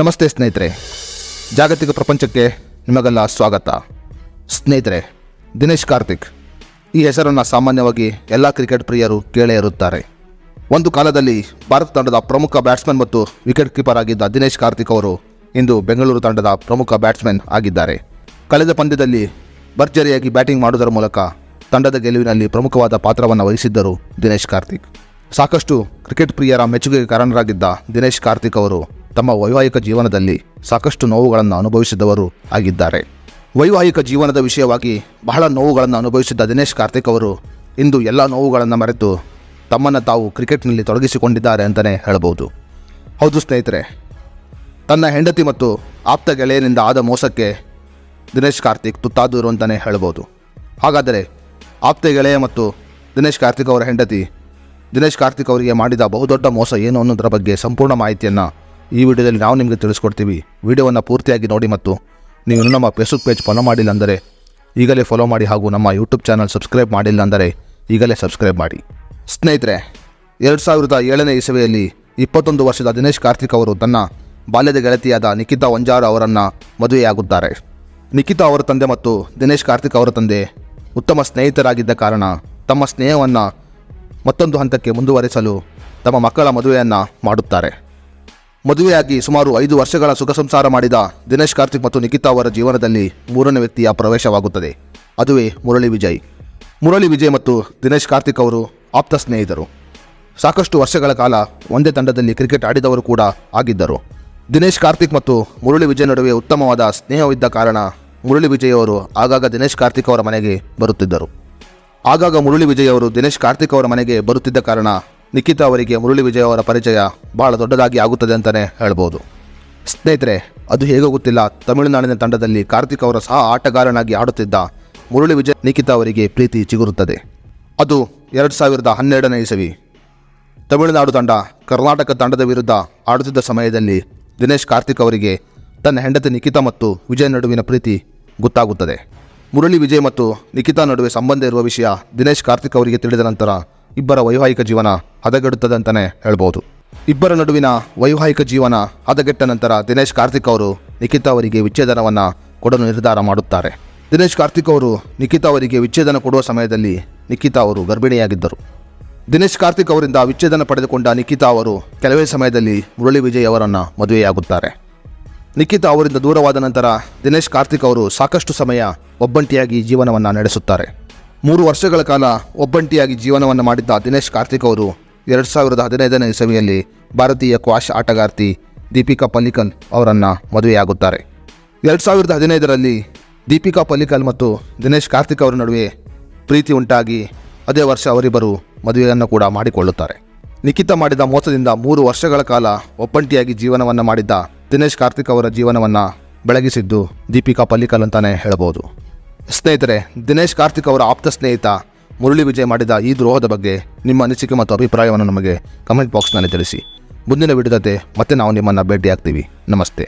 ನಮಸ್ತೆ ಸ್ನೇಹಿತರೆ. ಜಾಗತಿಕ ಪ್ರಪಂಚಕ್ಕೆ ನಿಮಗೆಲ್ಲ ಸ್ವಾಗತ. ಸ್ನೇಹಿತರೆ, ದಿನೇಶ್ ಕಾರ್ತಿಕ್, ಈ ಹೆಸರನ್ನು ಸಾಮಾನ್ಯವಾಗಿ ಎಲ್ಲ ಕ್ರಿಕೆಟ್ ಪ್ರಿಯರು ಕೇಳೇ ಇರುತ್ತಾರೆ. ಒಂದು ಕಾಲದಲ್ಲಿ ಭಾರತ ತಂಡದ ಪ್ರಮುಖ ಬ್ಯಾಟ್ಸ್ಮನ್ ಮತ್ತು ವಿಕೆಟ್ ಕೀಪರ್ ಆಗಿದ್ದ ದಿನೇಶ್ ಕಾರ್ತಿಕ್ ಅವರು ಇಂದು ಬೆಂಗಳೂರು ತಂಡದ ಪ್ರಮುಖ ಬ್ಯಾಟ್ಸ್ಮನ್ ಆಗಿದ್ದಾರೆ. ಕಳೆದ ಪಂದ್ಯದಲ್ಲಿ ಭರ್ಜರಿಯಾಗಿ ಬ್ಯಾಟಿಂಗ್ ಮಾಡುವುದರ ಮೂಲಕ ತಂಡದ ಗೆಲುವಿನಲ್ಲಿ ಪ್ರಮುಖವಾದ ಪಾತ್ರವನ್ನು ವಹಿಸಿದ್ದರು ದಿನೇಶ್ ಕಾರ್ತಿಕ್. ಸಾಕಷ್ಟು ಕ್ರಿಕೆಟ್ ಪ್ರಿಯರ ಮೆಚ್ಚುಗೆಗೆ ಕಾರಣರಾಗಿದ್ದ ದಿನೇಶ್ ಕಾರ್ತಿಕ್ ಅವರು ತಮ್ಮ ವೈವಾಹಿಕ ಜೀವನದಲ್ಲಿ ಸಾಕಷ್ಟು ನೋವುಗಳನ್ನು ಅನುಭವಿಸಿದವರು ಆಗಿದ್ದಾರೆ. ವೈವಾಹಿಕ ಜೀವನದ ವಿಷಯವಾಗಿ ಬಹಳ ನೋವುಗಳನ್ನು ಅನುಭವಿಸಿದ್ದ ದಿನೇಶ್ ಕಾರ್ತಿಕ್ ಅವರು ಇಂದು ಎಲ್ಲ ನೋವುಗಳನ್ನು ಮರೆತು ತಮ್ಮನ್ನು ತಾವು ಕ್ರಿಕೆಟ್ನಲ್ಲಿ ತೊಡಗಿಸಿಕೊಂಡಿದ್ದಾರೆ ಅಂತಲೇ ಹೇಳಬಹುದು. ಹೌದು ಸ್ನೇಹಿತರೆ, ತನ್ನ ಹೆಂಡತಿ ಮತ್ತು ಆಪ್ತ ಗೆಳೆಯನಿಂದ ಆದ ಮೋಸಕ್ಕೆ ದಿನೇಶ್ ಕಾರ್ತಿಕ್ ತುತ್ತಾದರು ಅಂತಲೇ ಹೇಳ್ಬೋದು ಹಾಗಾದರೆ ಆಪ್ತ ಗೆಳೆಯ ಮತ್ತು ದಿನೇಶ್ ಕಾರ್ತಿಕ್ ಅವರ ಹೆಂಡತಿ ದಿನೇಶ್ ಕಾರ್ತಿಕ್ ಅವರಿಗೆ ಮಾಡಿದ ಬಹುದೊಡ್ಡ ಮೋಸ ಏನು ಅನ್ನೋದರ ಬಗ್ಗೆ ಸಂಪೂರ್ಣ ಮಾಹಿತಿಯನ್ನು ಈ ವಿಡಿಯೋದಲ್ಲಿ ನಾವು ನಿಮಗೆ ತಿಳಿಸ್ಕೊಡ್ತೀವಿ. ವಿಡಿಯೋವನ್ನು ಪೂರ್ತಿಯಾಗಿ ನೋಡಿ ಮತ್ತು ನೀವು ನಮ್ಮ ಫೇಸ್ಬುಕ್ ಪೇಜ್ ಫಾಲೋ ಮಾಡಿಲ್ಲ ಅಂದರೆ ಈಗಲೇ ಫಾಲೋ ಮಾಡಿ ಹಾಗೂ ನಮ್ಮ ಯೂಟ್ಯೂಬ್ ಚಾನಲ್ ಸಬ್ಸ್ಕ್ರೈಬ್ ಮಾಡಿಲ್ಲ ಅಂದರೆ ಈಗಲೇ ಸಬ್ಸ್ಕ್ರೈಬ್ ಮಾಡಿ. ಸ್ನೇಹಿತರೆ, ಎರಡು ಸಾವಿರದ ಏಳನೇ ಇಸವಿಯಲ್ಲಿ ಇಪ್ಪತ್ತೊಂದು ವರ್ಷದ ದಿನೇಶ್ ಕಾರ್ತಿಕ್ ಅವರು ತನ್ನ ಬಾಲ್ಯದ ಗೆಳತಿಯಾದ ನಿಖಿತಾ ವಂಜಾರ ಅವರನ್ನು ಮದುವೆಯಾಗುತ್ತಾರೆ. ನಿಖಿತಾ ಅವರ ತಂದೆ ಮತ್ತು ದಿನೇಶ್ ಕಾರ್ತಿಕ್ ಅವರ ತಂದೆ ಉತ್ತಮ ಸ್ನೇಹಿತರಾಗಿದ್ದ ಕಾರಣ ತಮ್ಮ ಸ್ನೇಹವನ್ನು ಮತ್ತೊಂದು ಹಂತಕ್ಕೆ ಮುಂದುವರಿಸಲು ತಮ್ಮ ಮಕ್ಕಳ ಮದುವೆಯನ್ನು ಮಾಡುತ್ತಾರೆ. ಮದುವೆಯಾಗಿ ಸುಮಾರು ಐದು ವರ್ಷಗಳ ಸುಖ ಸಂಸಾರ ಮಾಡಿದ ದಿನೇಶ್ ಕಾರ್ತಿಕ್ ಮತ್ತು ನಿಖಿತಾ ಅವರ ಜೀವನದಲ್ಲಿ ಮೂರನೇ ವ್ಯಕ್ತಿಯ ಪ್ರವೇಶವಾಗುತ್ತದೆ. ಅದುವೇ ಮುರಳಿ ವಿಜಯ್. ಮುರಳಿ ವಿಜಯ್ ಮತ್ತು ದಿನೇಶ್ ಕಾರ್ತಿಕ್ ಅವರು ಆಪ್ತ ಸ್ನೇಹಿತರು. ಸಾಕಷ್ಟು ವರ್ಷಗಳ ಕಾಲ ಒಂದೇ ತಂಡದಲ್ಲಿ ಕ್ರಿಕೆಟ್ ಆಡಿದವರು ಕೂಡ ಆಗಿದ್ದರು. ದಿನೇಶ್ ಕಾರ್ತಿಕ್ ಮತ್ತು ಮುರಳಿ ವಿಜಯ್ ನಡುವೆ ಉತ್ತಮವಾದ ಸ್ನೇಹವಿದ್ದ ಕಾರಣ ಮುರಳಿ ವಿಜಯ್ ಅವರು ಆಗಾಗ ದಿನೇಶ್ ಕಾರ್ತಿಕ್ ಅವರ ಮನೆಗೆ ಬರುತ್ತಿದ್ದರು. ಆಗಾಗ ಮುರಳಿ ವಿಜಯ್ ಅವರು ದಿನೇಶ್ ಕಾರ್ತಿಕ್ ಅವರ ಮನೆಗೆ ಬರುತ್ತಿದ್ದ ಕಾರಣ ನಿಖಿತಾ ಅವರಿಗೆ ಮುರಳಿ ವಿಜಯ್ ಅವರ ಪರಿಚಯ ಬಹಳ ದೊಡ್ಡದಾಗಿ ಆಗುತ್ತದೆ ಅಂತಲೇ ಹೇಳ್ಬೋದು. ಸ್ನೇಹಿತರೆ, ಅದು ಹೇಗೋ ಗೊತ್ತಿಲ್ಲ, ತಮಿಳುನಾಡಿನ ತಂಡದಲ್ಲಿ ಕಾರ್ತಿಕ್ ಅವರ ಸಹ ಆಟಗಾರನಾಗಿ ಆಡುತ್ತಿದ್ದ ಮುರಳಿ ವಿಜಯ್ ನಿಖಿತಾ ಅವರಿಗೆ ಪ್ರೀತಿ ಚಿಗುರುತ್ತದೆ. ಅದು ಎರಡು ಸಾವಿರದ ಹನ್ನೆರಡನೇ ಇಸವಿ. ತಮಿಳುನಾಡು ತಂಡ ಕರ್ನಾಟಕ ತಂಡದ ವಿರುದ್ಧ ಆಡುತ್ತಿದ್ದ ಸಮಯದಲ್ಲಿ ದಿನೇಶ್ ಕಾರ್ತಿಕ್ ಅವರಿಗೆ ತನ್ನ ಹೆಂಡತಿ ನಿಖಿತಾ ಮತ್ತು ವಿಜಯ್ ನಡುವಿನ ಪ್ರೀತಿ ಗೊತ್ತಾಗುತ್ತದೆ. ಮುರಳಿ ವಿಜಯ್ ಮತ್ತು ನಿಖಿತಾ ನಡುವೆ ಸಂಬಂಧ ಇರುವ ವಿಷಯ ದಿನೇಶ್ ಕಾರ್ತಿಕ್ ಅವರಿಗೆ ತಿಳಿದ ನಂತರ ಇಬ್ಬರ ವೈವಾಹಿಕ ಜೀವನ ಹದಗೆಡುತ್ತದೆ ಅಂತಲೇ ಹೇಳ್ಬೋದು. ಇಬ್ಬರ ನಡುವಿನ ವೈವಾಹಿಕ ಜೀವನ ಹದಗೆಟ್ಟ ನಂತರ ದಿನೇಶ್ ಕಾರ್ತಿಕ್ ಅವರು ನಿಖಿತಾ ಅವರಿಗೆ ವಿಚ್ಛೇದನವನ್ನು ಕೊಡಲು ನಿರ್ಧಾರ ಮಾಡುತ್ತಾರೆ. ದಿನೇಶ್ ಕಾರ್ತಿಕ್ ಅವರು ನಿಖಿತಾ ಅವರಿಗೆ ವಿಚ್ಛೇದನ ಕೊಡುವ ಸಮಯದಲ್ಲಿ ನಿಖಿತಾ ಅವರು ಗರ್ಭಿಣಿಯಾಗಿದ್ದರು. ದಿನೇಶ್ ಕಾರ್ತಿಕ್ ಅವರಿಂದ ವಿಚ್ಛೇದನ ಪಡೆದುಕೊಂಡ ನಿಖಿತಾ ಅವರು ಕೆಲವೇ ಸಮಯದಲ್ಲಿ ಮುರಳಿ ವಿಜಯ್ ಅವರನ್ನು ಮದುವೆಯಾಗುತ್ತಾರೆ. ನಿಖಿತಾ ಅವರಿಂದ ದೂರವಾದ ನಂತರ ದಿನೇಶ್ ಕಾರ್ತಿಕ್ ಅವರು ಸಾಕಷ್ಟು ಸಮಯ ಒಬ್ಬಂಟಿಯಾಗಿ ಜೀವನವನ್ನು ನಡೆಸುತ್ತಾರೆ. ಮೂರು ವರ್ಷಗಳ ಕಾಲ ಒಬ್ಬಂಟಿಯಾಗಿ ಜೀವನವನ್ನು ಮಾಡಿದ್ದ ದಿನೇಶ್ ಕಾರ್ತಿಕ್ ಅವರು ಎರಡು ಸಾವಿರದ ಹದಿನೈದನೇ ಇಸವಿಯಲ್ಲಿ ಭಾರತೀಯ ಕ್ವಾಶ್ ಆಟಗಾರ್ತಿ ದೀಪಿಕಾ ಪಲ್ಲಿಕಲ್ ಅವರನ್ನು ಮದುವೆಯಾಗುತ್ತಾರೆ. ಎರಡು ಸಾವಿರದ ಹದಿನೈದರಲ್ಲಿ ದೀಪಿಕಾ ಪಲ್ಲಿಕಲ್ ಮತ್ತು ದಿನೇಶ್ ಕಾರ್ತಿಕ್ ಅವರ ನಡುವೆ ಪ್ರೀತಿ ಉಂಟಾಗಿ ಅದೇ ವರ್ಷ ಅವರಿಬ್ಬರು ಮದುವೆಯನ್ನು ಕೂಡ ಮಾಡಿಕೊಳ್ಳುತ್ತಾರೆ. ನಿಖಿತ ಮಾಡಿದ ಮೋಸದಿಂದ ಮೂರು ವರ್ಷಗಳ ಕಾಲ ಒಬ್ಬಂಟಿಯಾಗಿ ಜೀವನವನ್ನು ಮಾಡಿದ್ದ ದಿನೇಶ್ ಕಾರ್ತಿಕ್ ಅವರ ಜೀವನವನ್ನು ಬೆಳಗಿಸಿದ್ದು ದೀಪಿಕಾ ಪಲ್ಲಿಕಲ್ ಅಂತಲೇ ಹೇಳಬಹುದು ಸ್ನೇಹಿತರೆ, ದಿನೇಶ್ ಕಾರ್ತಿಕ್ ಅವರ ಆಪ್ತ ಸ್ನೇಹಿತ ಮುರಳಿ ವಿಜಯ್ ಮಾಡಿದ ಈ ದ್ರೋಹದ ಬಗ್ಗೆ ನಿಮ್ಮ ಅನಿಸಿಕೆ ಮತ್ತು ಅಭಿಪ್ರಾಯವನ್ನು ನಮಗೆ ಕಮೆಂಟ್ ಬಾಕ್ಸ್ನಲ್ಲಿ ತಿಳಿಸಿ. ಮುಂದಿನ ವಿಡಿಯೋದಂತೆ ಮತ್ತೆ ನಾವು ನಿಮ್ಮನ್ನು ಭೇಟಿಯಾಗ್ತೀವಿ. ನಮಸ್ತೆ.